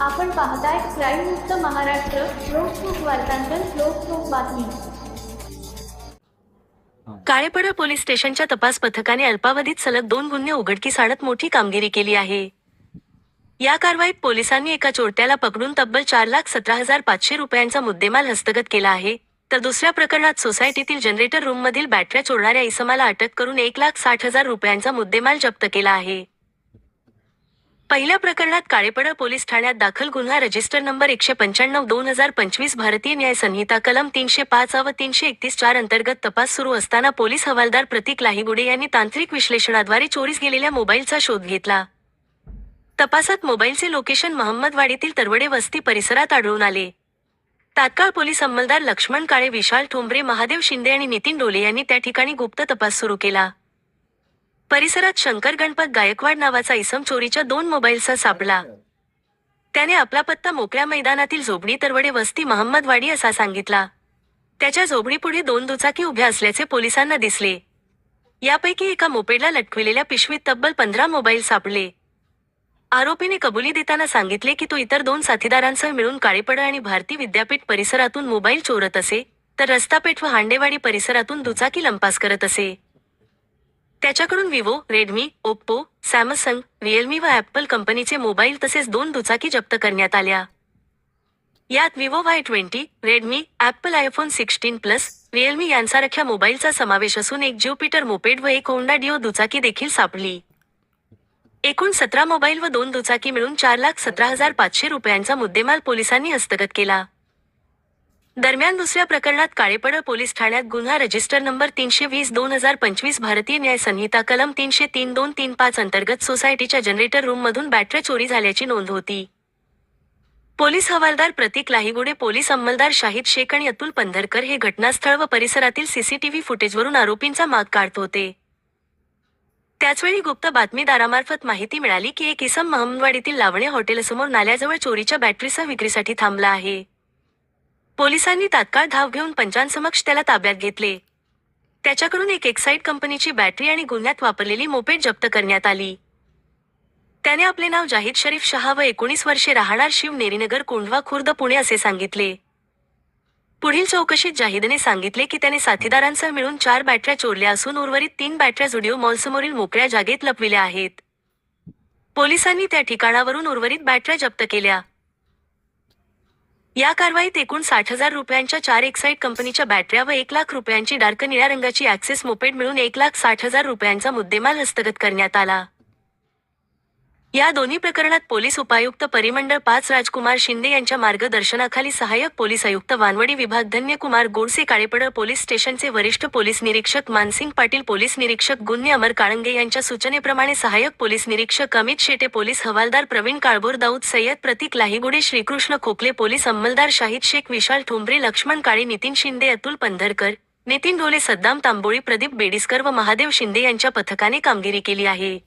आपण पाहताय क्राईम मुक्त महाराष्ट्र लोकसुख वार्तांकन लोकसुख बातमी. काळेपडा पोलीस स्टेशनच्या तपास पथकाने अल्पावधीत सलग दोन गुन्हे उघडकीस आणत मोठी कामगिरी केली आहे. या कारवाईत पोलिसांनी एका चोरट्याला पकडून तब्बल चार लाख सतरा हजार पाचशे रुपयांचा मुद्देमाल हस्तगत केला आहे. तर दुसऱ्या प्रकरणात सोसायटीतील जनरेटर रूममधील बॅटऱ्या चोरणाऱ्या इसमाला अटक करून एक लाख साठ हजार रुपयांचा मुद्देमाल जप्त केला आहे. पहिल्या प्रकरणात काळेपडा पोलीस ठाण्यात दाखल गुन्हा रजिस्टर नंबर एकशे पंच्याण्णव दोन हजार पंचवीस भारतीय न्याय संहिता कलम तीनशे पाच व तीनशे एकतीस चार अंतर्गत तपास सुरू असताना पोलीस हवालदार प्रतीक लाहिगुडे यांनी तांत्रिक विश्लेषणाद्वारे चोरीस गेलेल्या मोबाईलचा शोध घेतला. तपासात मोबाईलचे लोकेशन महम्मदवाडीतील तरवडे वस्ती परिसरात आढळून आले. तात्काळ पोलीस अंमलदार लक्ष्मण काळे विशाल ठोंबरे महादेव शिंदे आणि नितीन डोले यांनी त्या ठिकाणी गुप्त तपास सुरू केला. परिसरात शंकर गणपत गायकवाड नावाचा इसम चोरीच्या दोन मोबाईलचा सापडला. त्याने आपला पत्ता मोकळ्या मैदानातील झोपडी तरवडे वस्ती महम्मदवाडी असा सांगितला. त्याच्या झोपडीपुढे दोन दुचाकी उभ्या असल्याचे पोलिसांना दिसले. यापैकी एका मोपेडला लटकविलेल्या पिशवीत तब्बल पंधरा मोबाईल सापडले. आरोपीने कबुली देताना सांगितले की तो इतर दोन साथीदारांसह मिळून काळेपड आणि भारती विद्यापीठ परिसरातून मोबाईल चोरत असे तर रस्तापेठ व हांडेवाडी परिसरातून दुचाकी लंपास करत असे. त्याच्याकडून Vivo Redmi Oppo Samsung Realme व ॲपल कंपनीचे मोबाईल तसेच दोन दुचाकी जप्त करण्यात आल्या. यात Vivo Y twenty Redmi Apple iPhone sixteen plus Realme यांसारख्या मोबाईलचा समावेश असून एक ज्युपिटर मोपेड व एक होंडा डिओ दुचाकी देखील सापडली. एकूण सतरा मोबाईल व दोन दुचाकी मिळून चार लाख सतरा हजार पाचशे रुपयांचा मुद्देमाल पोलिसांनी हस्तगत केला. दरम्यान दुसऱ्या प्रकरणात काळेपड पोलीस ठाण्यात गुन्हा रजिस्टर नंबर तीनशे वीस दोन हजार पंचवीस भारतीय न्याय संहिता कलम तीनशे तीन दोन तीन पाच अंतर्गत सोसायटीच्या जनरेटर रूममधून बॅटरी चोरी झाल्याची नोंद होती. पोलीस हवालदार प्रतीक लाहिगुडे पोलीस अंमलदार शाहिद शेख आणि अतुल पंधरकर हे घटनास्थळ व परिसरातील सीसीटीव्ही फुटेजवरून आरोपींचा माग काढत होते. त्याचवेळी गुप्त बातमीदारामार्फत माहिती मिळाली की एक इसम महमवाडीतील लावणे हॉटेलसमोर नाल्याजवळ चोरीच्या बॅटरीसह विक्रीसाठी थांबला आहे. पोलिसांनी तात्काळ धाव घेऊन पंचांसमक्ष त्याला ताब्यात घेतले. त्याच्याकडून एक एक्साईड कंपनीची बॅटरी आणि गुन्ह्यात वापरलेली मोपेड जप्त करण्यात आली. त्याने आपले नाव जाहीद शरीफ शहा व एकोणीस वर्षे राहणार शिव नेरीनगर कोंढवा खुर्द पुणे असे सांगितले. पुढील चौकशीत जाहिदने सांगितले की त्याने साथीदारांसह मिळून चार बॅटऱ्या चोरल्या असून उर्वरित तीन बॅटऱ्या जुडिओ मॉलसमोरील मोकळ्या जागेत लपविल्या आहेत. पोलिसांनी त्या ठिकाणावरून उर्वरित बॅटऱ्या जप्त केल्या. या कारवाईत एकूण साठ हजार रुपयांच्या चार एक्साईड कंपनीच्या बॅटऱ्या व एक लाख रुपयांची डार्क निळ्या रंगाची ॲक्सेस मोपेड मिळून एक लाख साठ हजार रुपयांचा मुद्देमाल हस्तगत करण्यात आला. या दोन्ही प्रकरणात पोलीस उपायुक्त परिमंडळ पाच राजकुमार शिंदे यांच्या मार्गदर्शनाखाली सहाय्यक पोलीस आयुक्त वानवडी विभाग धन्यकुमार गोडसे काळेपडळ पोलीस स्टेशनचे वरिष्ठ पोलीस निरीक्षक मानसिंग पाटील पोलीस निरीक्षक गुन्हे अमर काळंगे यांच्या सूचनेप्रमाणे सहाय्यक पोलीस निरीक्षक अमित शेटे पोलीस हवालदार प्रवीण काळभोर दाऊद सय्यद प्रतीक लाहिगुडे श्रीकृष्ण खोकले पोलीस अंमलदार शाहिद शेख विशाल ठोंबरे लक्ष्मण काळे नितीन शिंदे अतुल पंधरकर नितीन ढोले सद्दाम तांबोळी प्रदीप बेडिस्कर व महादेव शिंदे यांच्या पथकाने कामगिरी केली आहे.